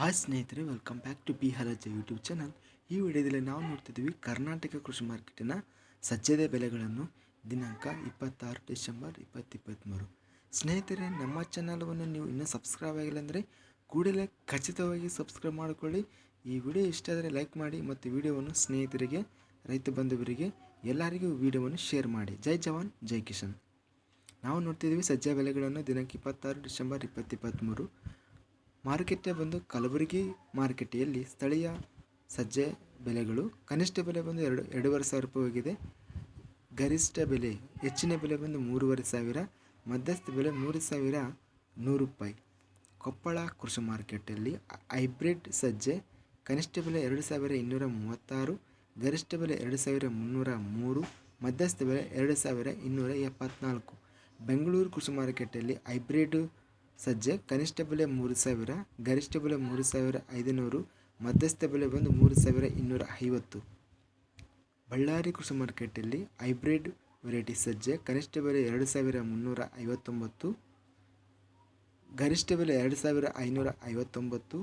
Hi ಸ್ನೇಹಿತರೆ welcome back to B YouTube channel ಈ ವಿಡಿಯೋದಲ್ಲಿ ನಾವು ನೋಡ್ತಿದ್ದೀವಿ ಕರ್ನಾಟಕ ಕೃಷಿ ಮಾರ್ಕೆಟಿನ ಸಜ್ಜದ ಬೆಲೆಗಳನ್ನು ದಿನಾಂಕ ಇಪ್ಪತ್ತಾರು ಡಿಸೆಂಬರ್ ಇಪ್ಪತ್ತಿಪ್ಪತ್ತ್ಮೂರು ಸ್ನೇಹಿತರೆ, ನಮ್ಮ ಚಾನಲವನ್ನು ನೀವು ಇನ್ನೂ ಸಬ್ಸ್ಕ್ರೈಬ್ ಆಗಿಲ್ಲ ಅಂದರೆ ಕೂಡಲೇ ಖಚಿತವಾಗಿ ಸಬ್ಸ್ಕ್ರೈಬ್ ಮಾಡಿಕೊಳ್ಳಿ. ಈ ವಿಡಿಯೋ ಇಷ್ಟ ಆದರೆ ಲೈಕ್ ಮಾಡಿ ಮತ್ತು ವಿಡಿಯೋವನ್ನು ಸ್ನೇಹಿತರಿಗೆ, ರೈತ ಬಂಧುವರಿಗೆ, ಎಲ್ಲರಿಗೂ ವಿಡಿಯೋವನ್ನು ಶೇರ್ ಮಾಡಿ. ಜೈ ಜವಾನ್, ಜೈ ಕಿಶನ್ ನಾವು ನೋಡ್ತಿದ್ದೀವಿ ಸಜ್ಜೆ ಬೆಲೆಗಳನ್ನು ದಿನಾಂಕ ಇಪ್ಪತ್ತಾರು ಡಿಸೆಂಬರ್ ಇಪ್ಪತ್ತಿಪ್ಪತ್ತ್ಮೂರು ಮಾರುಕಟ್ಟೆ ಬಂದು ಕಲಬುರಗಿ ಮಾರುಕಟ್ಟೆಯಲ್ಲಿ ಸ್ಥಳೀಯ ಸಜ್ಜೆ ಬೆಲೆಗಳು, ಕನಿಷ್ಠ ಬೆಲೆ ಬಂದು ಎರಡು, ಎರಡೂವರೆ ಸಾವಿರ ರೂಪಾಯಿ ಹೋಗಿದೆ. ಗರಿಷ್ಠ ಬೆಲೆ, ಹೆಚ್ಚಿನ ಬೆಲೆ ಬಂದು ಮೂರುವರೆ ಸಾವಿರ, ಮಧ್ಯಸ್ಥ ಬೆಲೆ ಮೂರು ಸಾವಿರ ನೂರು ರೂಪಾಯಿ. ಕೊಪ್ಪಳ ಕೃಷಿ ಮಾರ್ಕೆಟಲ್ಲಿ ಹೈಬ್ರಿಡ್ ಸಜ್ಜೆ, ಕನಿಷ್ಠ ಬೆಲೆ ಎರಡು ಸಾವಿರ ಇನ್ನೂರ ಮೂವತ್ತಾರು, ಗರಿಷ್ಠ ಬೆಲೆ ಎರಡು ಸಾವಿರ ಮುನ್ನೂರ ಮೂರು, ಮಧ್ಯಸ್ಥ ಬೆಲೆ ಎರಡು ಸಾವಿರ ಇನ್ನೂರ ಎಪ್ಪತ್ತ್ನಾಲ್ಕು ಬೆಂಗಳೂರು ಕೃಷಿ ಮಾರುಕಟ್ಟೆಯಲ್ಲಿ ಹೈಬ್ರಿಡ್ ಸಜ್ಜೆ ಕನಿಷ್ಠ ಬೆಲೆ ಮೂರು ಸಾವಿರ, ಗರಿಷ್ಠ ಬೆಲೆ ಮೂರು ಸಾವಿರ ಐದುನೂರು, ಮಧ್ಯಸ್ಥ ಬೆಲೆ ಬಂದು ಮೂರು ಸಾವಿರ ಇನ್ನೂರ ಐವತ್ತು. ಬಳ್ಳಾರಿ ಕೃಷಿ ಮಾರ್ಕೆಟಲ್ಲಿ ಹೈಬ್ರಿಡ್ ವೆರೈಟಿ ಸಜ್ಜೆ ಕನಿಷ್ಠ ಬೆಲೆ ಎರಡು ಸಾವಿರ ಮುನ್ನೂರ ಐವತ್ತೊಂಬತ್ತು, ಗರಿಷ್ಠ ಬೆಲೆ ಎರಡು ಸಾವಿರ ಐನೂರ ಐವತ್ತೊಂಬತ್ತು,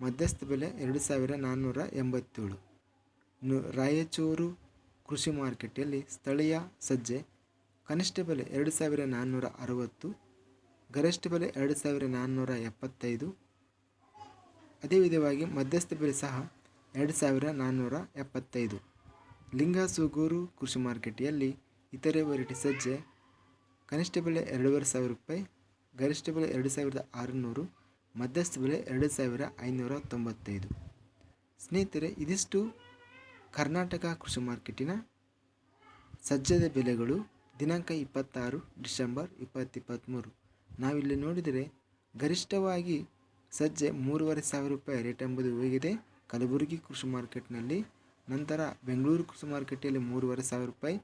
ಮಧ್ಯಸ್ಥ ಬೆಲೆ ಎರಡು ಸಾವಿರ ನಾನ್ನೂರ ಎಂಬತ್ತೇಳು. ಇನ್ನು ರಾಯಚೂರು ಕೃಷಿ ಮಾರ್ಕೆಟಲ್ಲಿ ಸ್ಥಳೀಯ ಸಜ್ಜೆ ಕನಿಷ್ಠ ಬೆಲೆ ಎರಡು ಸಾವಿರ ನಾನ್ನೂರ ಅರವತ್ತು ಗರಿಷ್ಠ ಬೆಲೆ ಎರಡು ಸಾವಿರ ನಾನ್ನೂರ ಎಪ್ಪತ್ತೈದು. ಅದೇ ವಿಧವಾಗಿ ಮಧ್ಯಸ್ಥ ಬೆಲೆ ಸಹ ಎರಡು ಸಾವಿರ ನಾನ್ನೂರ ಎಪ್ಪತ್ತೈದು. ಲಿಂಗ, ಸೂಗೂರು, ಕೃಷಿ ಮಾರ್ಕೆಟೆಯಲ್ಲಿ ಇತರೆ ವೆರೈಟಿ ಸಜ್ಜೆ. ಕನಿಷ್ಠ ಬೆಲೆ ಎರಡೂವರೆ ಸಾವಿರ ರೂಪಾಯಿ, ಗರಿಷ್ಠ ಬೆಲೆ ಎರಡು ಸಾವಿರದ ಆರುನೂರು, ಮಧ್ಯಸ್ಥ ಬೆಲೆ ಎರಡು ಸಾವಿರ ಐನೂರ ತೊಂಬತ್ತೈದು. ಸ್ನೇಹಿತರೆ, ಇದಿಷ್ಟು ಕರ್ನಾಟಕ ಕೃಷಿ ಮಾರ್ಕೆಟಿನ ಸಜ್ಜದ ಬೆಲೆಗಳು ದಿನಾಂಕ ಇಪ್ಪತ್ತಾರು ಡಿಸೆಂಬರ್ ಇಪ್ಪತ್ತಿಪ್ಪತ್ತ್ಮೂರು ನಾವಿಲ್ಲಿ ನೋಡಿದರೆ ಗರಿಷ್ಠವಾಗಿ ಸಜ್ಜೆ ಮೂರುವರೆ ಸಾವಿರ ರೂಪಾಯಿ ರೇಟ್ ಎಂಬುದು ಹೋಗಿದೆ. ಕಲಬುರಗಿ ಕೃಷಿ ಮಾರ್ಕೆಟ್ನಲ್ಲಿ ನಂತರ ಬೆಂಗಳೂರು ಕೃಷಿ ಮಾರ್ಕೆಟಲ್ಲಿ ಮೂರುವರೆ ಸಾವಿರ ರೂಪಾಯಿ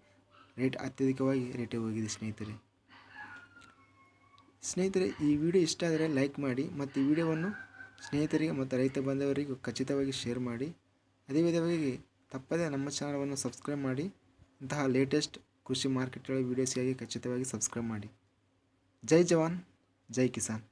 ರೇಟ್ ಅತ್ಯಧಿಕವಾಗಿ ರೇಟೇ ಹೋಗಿದೆ ಸ್ನೇಹಿತರೆ. ಸ್ನೇಹಿತರೆ, ಈ ವಿಡಿಯೋ ಇಷ್ಟ ಆದರೆ ಲೈಕ್ ಮಾಡಿ ಮತ್ತು ಈ ವಿಡಿಯೋವನ್ನು ಸ್ನೇಹಿತರಿಗೆ ಮತ್ತು ರೈತ ಬಾಂಧವರಿಗೂ ಖಚಿತವಾಗಿ ಶೇರ್ ಮಾಡಿ. ಅದೇ ವಿಧವಾಗಿ ತಪ್ಪದೇ ನಮ್ಮ ಚಾನಲನ್ನು ಸಬ್ಸ್ಕ್ರೈಬ್ ಮಾಡಿ. ಇಂತಹ ಲೇಟೆಸ್ಟ್ ಕೃಷಿ ಮಾರ್ಕೆಟ್ಗಳ ವೀಡಿಯೋಸ್ಗಾಗಿ ಖಚಿತವಾಗಿ ಸಬ್ಸ್ಕ್ರೈಬ್ ಮಾಡಿ. ಜೈ ಜವಾನ್ ಜೈ ಕಿಸಾನ್